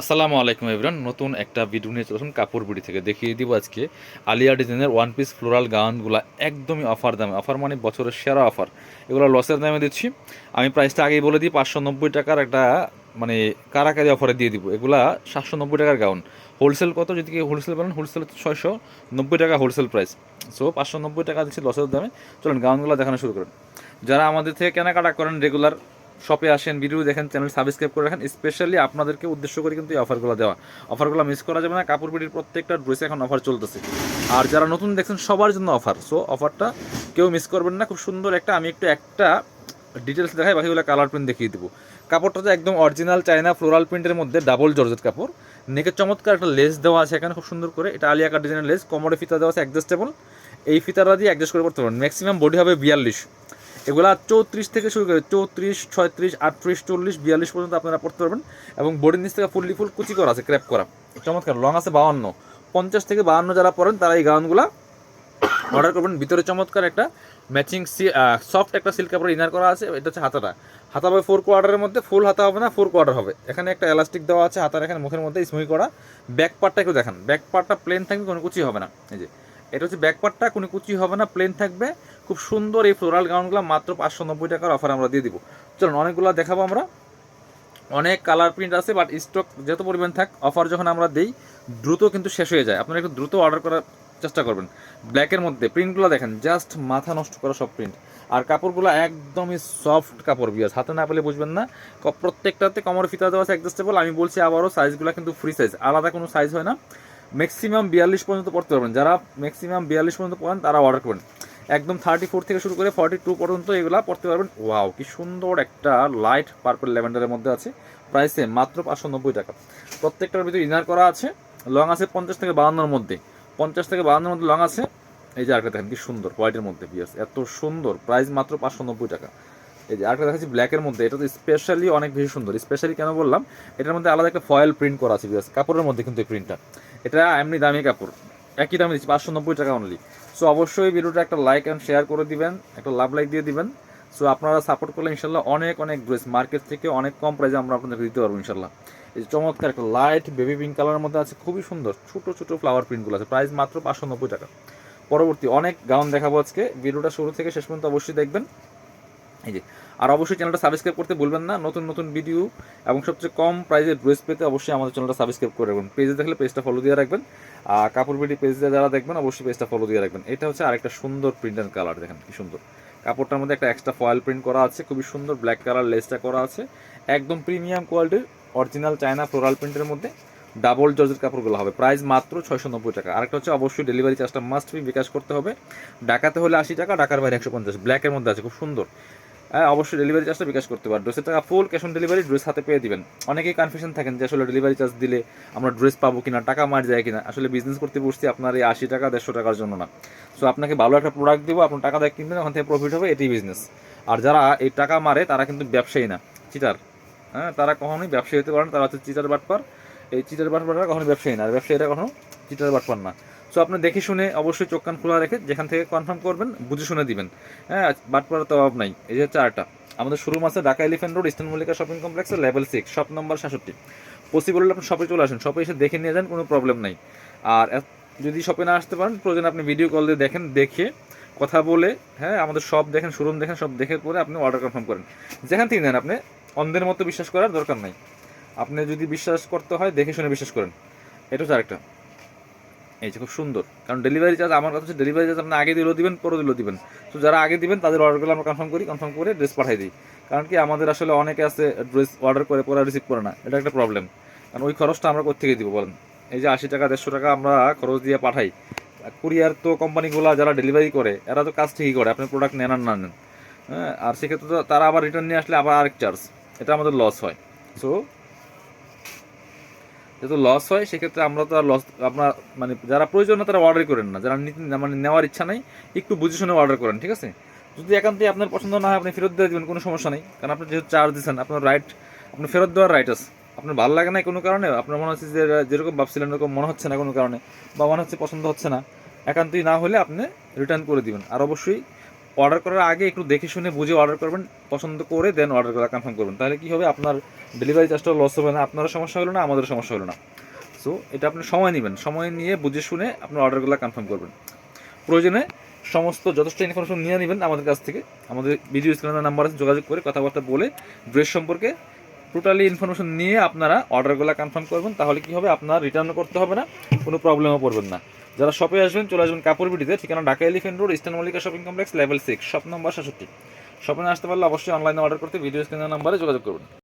আসসালামু আলাইকুম এভরান নতুন একটা ভিডিও নিয়ে চলেছেন কাপড় বিড়ি থেকে। দেখিয়ে দিব আজকে আলিয়া ডিজাইনের ওয়ান পিস ফ্লোরাল গাউনগুলো একদমই অফার দামে। অফার মানে বছরের সেরা অফার এগুলো লসের দামে দিচ্ছি। আমি প্রাইসটা আগেই বলে দিই, পাঁচশো নব্বই টাকার একটা মানে কারাকারি অফারে দিয়ে দিব। এগুলা সাতশো নব্বই টাকার গাউন। হোলসেল কত? যদি হোলসেল বলেন হোলসেল হচ্ছে ছয়শো নব্বই টাকা হোলসেল প্রাইস সো পাঁচশো নব্বই টাকা দিচ্ছি লসের দামে। চলুন গাউনগুলো দেখানো শুরু করেন যারা আমাদের থেকে কেনাকাটা করেন রেগুলার শপে আসেন ভিডিও দেখেন চ্যানেল সাবস্ক্রাইব করে রাখেন। স্পেশালি আপনাদেরকে উদ্দেশ্য করে কিন্তু এই অফারগুলো দেওয়া। অফারগুলো মিস করা যাবে না, কাপড় বিড়ির প্রত্যেকটা ড্রেসে এখন অফার চলতেছে। আর যারা নতুন দেখছেন, সবার জন্য অফার সো অফারটা কেউ মিস করবেন না। খুব সুন্দর একটা, আমি একটু একটা ডিটেলস দেখাই, বাকিগুলো কালার প্রিন্ট দেখিয়ে দেবো। কাপড়টা তো একদম অরিজিনাল চায়না ফ্লোরাল প্রিন্টের মধ্যে ডাবল জর্জেট কাপড়। নেকের চমৎকার একটা লেস দেওয়া আছে এখানে, খুব সুন্দর করে। এটা আলিয়া কাট ডিজাইনের লেস কোমরে ফিতা দেওয়া আছে অ্যাডজাস্টেবল এই ফিতাটা দিয়ে অ্যাডজাস্ট করে পড়তে পারবেন। ম্যাক্সিমাম বডি হবে বিয়াল্লিশ। এগুলা চৌত্রিশ থেকে শুরু করে চৌত্রিশ, ছয়ত্রিশ, আটত্রিশ, চল্লিশ, বিয়াল্লিশ পর্যন্ত আপনারা পড়তে পারবেন। এবং বোর্ডের নিচ থেকে ফুললি ফুল কুচি করা আছে, ক্র্যাপ করা। চমৎকার, লং আছে বাউন্ন। পঞ্চাশ থেকে বাউন্ন যারা পড়েন, তারা এই গাউনগুলা অর্ডার করবেন। ভিতরে চমৎকার একটা ম্যাচিং সফট একটা সিল্ক কাপড় ইনার করা আছে, এটা হচ্ছে হাতাটা। হাতা হবে ফোর কোয়ার্টারের মধ্যে ফুল হাতা হবে না ফোর কোয়ার্টার হবে। এখানে একটা এলাস্টিক দেওয়া আছে হাতার, এখানে মুখের মধ্যে স্মুই করা। ব্যাক পার্টটা একটু দেখান। ব্যাক পার্টটা প্লেন থাকবে, কোনো কুচি হবে না। এই যে, এটা হচ্ছে ব্যাক পার্টটা কোনো কুচি হবে না প্লেন থাকবে। খুব সুন্দর এই ফ্লোরাল গাউনগুলো মাত্র পাঁচশো নব্বই টাকার অফার আমরা দিয়ে দিব। চলুন, অনেকগুলো দেখাবো আমরা। অনেক কালার প্রিন্ট আছে বাট স্টক যত পরিমাণ থাক অফার যখন আমরা দিই, দ্রুত কিন্তু শেষ হয়ে যায়। আপনারা একটু দ্রুত অর্ডার করার চেষ্টা করবেন। ব্ল্যাকের মধ্যে প্রিন্টগুলো দেখেন জাস্ট মাথা নষ্ট করা সব প্রিন্ট আর কাপড়গুলো একদমই সফট কাপড় বিয়াস হাতে না পেলে বুঝবেন না। প্রত্যেকটাতে কমর ফিতা দেওয়া আছে অ্যাডজাস্টেবল আমি বলছি আবারও সাইজগুলো কিন্তু ফ্রি সাইজ আলাদা কোনো সাইজ হয় না। ম্যাক্সিমাম বিয়াল্লিশ পর্যন্ত পড়তে পারবেন। যারা ম্যাক্সিমাম বিয়াল্লিশ পর্যন্ত পড়েন, তারা অর্ডার করবেন। একদম থার্টি ফোর থেকে শুরু করে ফর্টি টু পর্যন্ত এগুলা পড়তে পারবেন। ওয়াও কি সুন্দর একটা লাইট পার্পল ল্যাভেন্ডারের মধ্যে আছে। প্রাইসে মাত্র পাঁচশো নব্বই টাকা। প্রত্যেকটার ভিতরে ইনার করা আছে। লং আছে পঞ্চাশ থেকে বাউন্নর মধ্যে। পঞ্চাশ থেকে বাউন্নর মধ্যে লং আছে। এই যে আরেকটা দেখেন, কি সুন্দর হোয়াইটের মধ্যে বিয়াস এত সুন্দর। প্রাইস মাত্র পাঁচশো নব্বই টাকা। এই যে আরেকটা দেখাচ্ছি ব্ল্যাকের মধ্যে। এটা তো স্পেশালি অনেক বেশি সুন্দর। স্পেশালি কেন বললাম? এটার মধ্যে আলাদা একটা ফয়েল প্রিন্ট করা আছে বিয়াস কাপড়ের মধ্যে কিন্তু এই প্রিন্টটা এটা এমনি দামি কাপড়। একই দামে দিচ্ছি, পাঁচশো নব্বই টাকা অনলি সো অবশ্যই ভিডিওটা একটা লাইক অ্যান্ড শেয়ার করে দিবেন, একটা লাভ লাইক দিয়ে দিবেন। সো আপনারা সাপোর্ট করলে ইনশাল্লাহ অনেক অনেক ড্রেস মার্কেট থেকে অনেক কম প্রাইসে আমরা আপনাদেরকে দিতে পারব ইনশাল্লাহ। এই যে চমৎকার একটা লাইট বেবি পিঙ্ক কালারের মধ্যে আছে, খুবই সুন্দর। ছোটো ছোটো ফ্লাওয়ার প্রিন্টগুলো আছে। প্রাইস মাত্র পাঁচশো নব্বই টাকা। পরবর্তী অনেক গাউন দেখাবো আজকে। ভিডিওটা শুরু থেকে শেষ পর্যন্ত অবশ্যই দেখবেন। এই যে, আর অবশ্যই চ্যানেলটা সাবস্ক্রাইব করতে ভুলবেন না, নতুন নতুন ভিডিও এবং সবচেয়ে কম প্রাইসে ড্রেস পেতে অবশ্যই আমাদের চ্যানেলটা সাবস্ক্রাইব করে রাখবেন। পেজে দেখলে পেজটা ফলো দিয়ে রাখবেন। আর কাপড় বিডি পেজে যারা দেখবেন, অবশ্যই পেজটা ফলো দিয়ে রাখবেন। এটা হচ্ছে আরেকটা সুন্দর প্রিন্ট অ্যান্ড কালার দেখেন কি সুন্দর। কাপড়টার মধ্যে একটা এক্সট্রা ফয়েল প্রিন্ট করা আছে, খুবই সুন্দর ব্ল্যাক কালার লেসটা করা আছে। একদম প্রিমিয়াম কোয়ালিটির অরিজিনাল চায়না ফ্লোরাল প্রিন্টের মধ্যে ডাবল জর্জের কাপড়গুলো হবে। প্রাইস মাত্র ছয়শো নব্বই টাকা। আরেকটা হচ্ছে অবশ্যই ডেলিভারি চার্জটা মাস্ট বিকাশ করতে হবে। ঢাকাতে হলে আশি টাকা, ঢাকার বাইরে একশো পঞ্চাশ। ব্ল্যাকের মধ্যে আছে, খুব সুন্দর। অবশ্যই ডেলিভারি চার্জটা বিকাশ করতে পারে। ড্রেসের টাকা full cash on delivery dress হাতে পেয়ে দিবেন। অনেকেই কনফিউশন থাকেন যে আসলে ডেলিভারি চার্জ দিলে আমরা ড্রেস পাবো কিনা, টাকা মার যায় কিনা। আসলে বিজনেস করতে বসছি আপনার এই আশি টাকা, দেড়শো টাকার জন্য না। সো আপনাকে ভালো একটা প্রোডাক্ট দেবো, আপনার টাকা দিয়ে কিনবেন, ওখান থেকে প্রফিট হবে এটি বিজনেস আর যারা এই টাকা মারে, তারা কিন্তু ব্যবসায়ী না চিটার হ্যাঁ তারা কখনোই ব্যবসায়ী হতে পারেন তারা হচ্ছে চিটার বাটপার। এই চিটার বাটপাররা কখনো ব্যবসায়ী না, আর ব্যবসায়ীরা কখনো চিটার বাটপার না। সো আপনি দেখে শুনে অবশ্যই চোখ কান খোলা রেখে যেখান থেকে কনফার্ম করবেন, বুঝে শুনে দিবেন। হ্যাঁ বাটপাড়ার তো অভাব নাই। এই যে চারটা। আমাদের শোরুম আছে Dhaka elephant road eastern Mallika shopping কমপ্লেক্সে লেভেল সিক্স শপ নম্বর সাতষট্টি। পসিবল হলে আপনি শপে চলে আসেন। শপে এসে দেখে নিয়ে যান, কোনো প্রবলেম নাই। আর যদি শপে না আসতে পারেন, প্রয়োজন আপনি ভিডিও কল দিয়ে দেখেন, দেখে কথা বলে হ্যাঁ আমাদের সব দেখেন শোরুম দেখেন সব দেখে পরে আপনি অর্ডার কনফার্ম করেন। যেখান থেকে নেন আপনি, অন্ধের মতো বিশ্বাস করার দরকার নাই। আপনি যদি বিশ্বাস করতে হয়, দেখে শুনে বিশ্বাস করেন। এটা হচ্ছে আরেকটা। এই যে খুব সুন্দর। কারণ ডেলিভারি চার্জ আমার হচ্ছে ডেলিভারি চার্জ আপনি আগে দিলেও দিবেন পরে দিলেও দিবেন। তো যারা আগে দিবেন, তাদের অর্ডারগুলো আমরা কনফার্ম করি কনফার্ম করে ড্রেস পাঠাই দিই। কারণ কি আমাদের আসলে অনেকে আছে ড্রেস অর্ডার করে, পরে রিসিভ করে না। এটা একটা প্রবলেম কারণ ওই খরচটা আমরা কোথেকে দিব বলেন? এই যে আশি টাকা, দেড়শো টাকা আমরা খরচ দিয়ে পাঠাই। কুরিয়ার তো কোম্পানিগুলো যারা ডেলিভারি করে, এরা তো কাজ ঠিকই করে, আপনি প্রোডাক্ট নেন আর না নেন। হ্যাঁ আর সেক্ষেত্রে তো তারা আবার রিটার্ন নিয়ে আসলে আবার আরেক চার্জ এটা আমাদের লস হয়। সো যেহেতু লস হয়, সেক্ষেত্রে আমরা তো আর লস আপনার মানে যারা প্রয়োজন না তারা অর্ডার করেন না। যারা মানে নেওয়ার ইচ্ছা নাই, একটু বুঝে শুনে অর্ডার করেন, ঠিক আছে? যদি একান্তই আপনার পছন্দ না হয়, আপনি ফেরত দিয়ে দেবেন, কোনো সমস্যা নেই। কারণ আপনি যেহেতু চার্জ দিচ্ছেন আপনার রাইট আপনি ফেরত দেওয়ার রাইট আছে। আপনার ভালো লাগে না কোনো কারণে, আপনার মনে হচ্ছে যে যেরকম ভাবছিলেন এরকম মনে হচ্ছে না কোনো কারণে, বা মনে হচ্ছে পছন্দ হচ্ছে না, একান্তই না হলে আপনি রিটার্ন করে দিবেন। আর অবশ্যই অর্ডার করার আগে একটু দেখে শুনে বুঝে অর্ডার করবেন, পছন্দ করে দেন অর্ডার করা কনফার্ম করবেন। তাহলে কী হবে? আপনার ডেলিভারি চার্জটা লস হবে না, আপনারও সমস্যা হলো না, আমাদেরও সমস্যা হলো না। সো এটা আপনি সময় নেবেন, সময় নিয়ে বুঝে শুনে আপনার অর্ডারগুলো কনফার্ম করবেন। প্রয়োজনে সমস্ত যথেষ্ট ইনফরমেশন নিয়ে নেবেন আমাদের কাছ থেকে। আমাদের ভিডিও স্ক্রিনের আছে, যোগাযোগ করে কথাবার্তা বলে ড্রেস সম্পর্কে টোটালি ইনফরমেশন নিয়ে আপনারা অর্ডারগুলো কনফার্ম করবেন, তাহলে কি হবে? আপনার রিটার্ন করতে হবে না, কোনো প্রবলেমও পড়বেন না। যারা শপে আসবেন, চলে আসবেন কাপড় বিটিতে ঠিকানা Dhaka elephant road eastern Mallika shopping complex level six shop number সাতষট্টি শপিং আসতে পারলে অবশ্যই অনলাইনে অর্ডার করতে ভিডিও স্ক্রিনের নাম্বারে যোগাযোগ করবেন